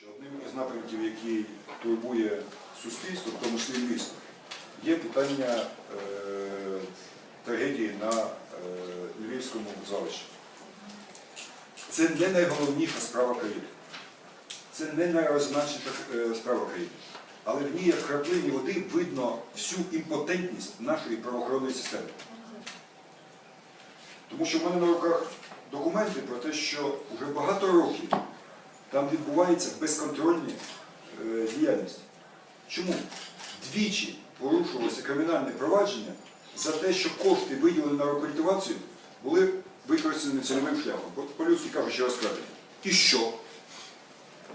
Що одним із напрямків, який турбує суспільство, в тому числі місто, є питання е, трагедії на е, Львівському звалищі. Це не найголовніша справа країни. Це не найрозначніша е, справа країни. Але в ній, як краплині води, видно всю імпотентність нашої правоохоронної системи. Тому що в мене на руках документи про те, що вже багато років там відбувається безконтрольна е, діяльність. Чому? Двічі порушувалося кримінальне провадження за те, що кошти, виділені на рекультивацію, були використані нецільовим шляхом. По- По-людськи кажучи, розкрадені. І що?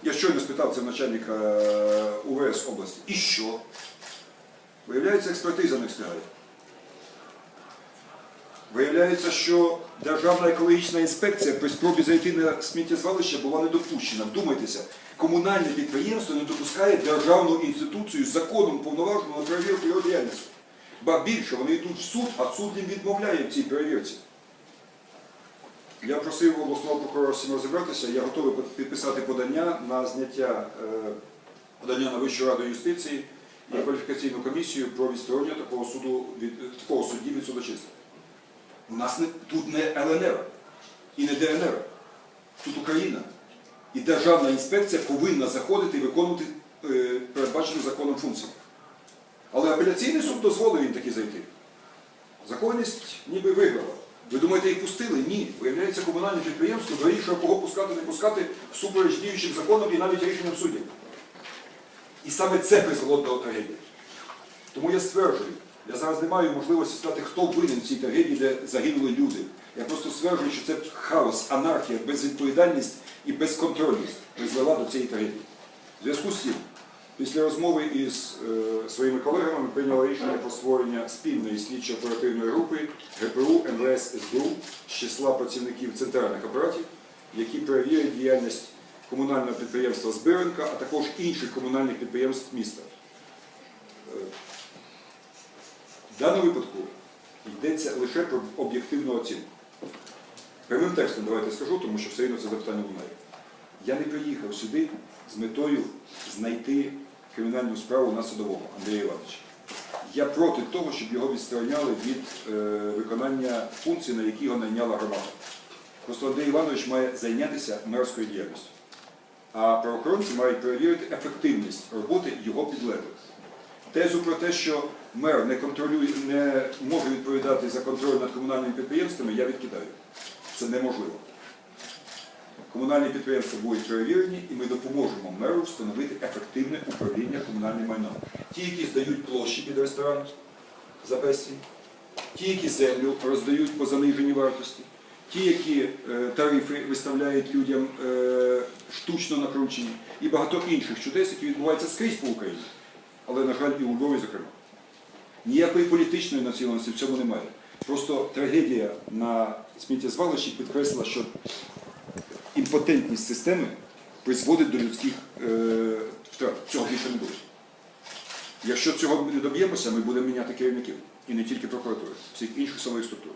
Я щойно спитав це начальника е, УВС області. І що? Виявляється, експертиза не встигає. Виявляється, що Державна екологічна інспекція при спробі зайти на сміттєзвалище була не допущена. Вдумайтеся, комунальне підприємство не допускає державну інституцію законом повноважену на перевірку його діяльності. Ба більше, вони йдуть в суд, а суд їм відмовляє в цій перевірці. Я просив обласного прокурора цим розібратися, я готовий підписати подання на зняття е, подання на Вищу раду юстиції і кваліфікаційну комісію про відсторонення такого суду від такого судді від судочинства. У нас не, тут не ЛНР і не ДНР, тут Україна. І Державна інспекція повинна заходити і виконувати е, передбачені законом функції. Але апеляційний суд дозволив їм таки зайти. Законність ніби виграла. Ви думаєте, їх пустили? Ні. Виявляється, комунальне підприємство вирішує, кого пускати, не пускати всупереч діючим законам і навіть рішенням суддів. І саме це призвело до трагедії. Тому я стверджую, я зараз не маю можливості сказати, хто винен в цій трагедії, де загинули люди. Я просто стверджую, що це хаос, анархія, безвідповідальність і безконтрольність призвела до цієї трагедії. В зв'язку з цим, після розмови із е, своїми колегами ми прийняли рішення про створення спільної слідчо-оперативної групи ГПУ, МВС, СБУ з числа працівників центральних апаратів, які перевірять діяльність комунального підприємства Збиренка, а також інших комунальних підприємств міста. Е, В даному випадку йдеться лише про об'єктивну оцінку. Прямим текстом давайте скажу, тому що все одно це запитання лунає. Я не приїхав сюди з метою знайти кримінальну справу на судового Андрія Івановича. Я проти того, щоб його відстороняли від е, виконання функцій, на які його найняла громада. Просто Андрій Іванович має зайнятися мерською діяльністю. А правоохоронці мають перевірити ефективність роботи його підлеглих. Тезу про те, що мер не не може відповідати за контроль над комунальними підприємствами, я відкидаю. Це неможливо. Комунальні підприємства будуть перевірені, і ми допоможемо меру встановити ефективне управління комунальним майном. Ті, які здають площі під ресторан за безцінь, ті, які землю роздають по заниженій вартості, ті, які е, тарифи виставляють людям е, штучно накручені, і багато інших чудес, які відбуваються скрізь по Україні, але, на жаль, і у Львові, зокрема. Ніякої політичної націленості в цьому немає. Просто трагедія на сміттєзвалищі підкреслила, що імпотентність системи призводить до людських е, втрат. Цього більше не буде. Якщо цього не доб'ємося, ми будемо міняти керівників. І не тільки прокуратури, всіх інших силових структур.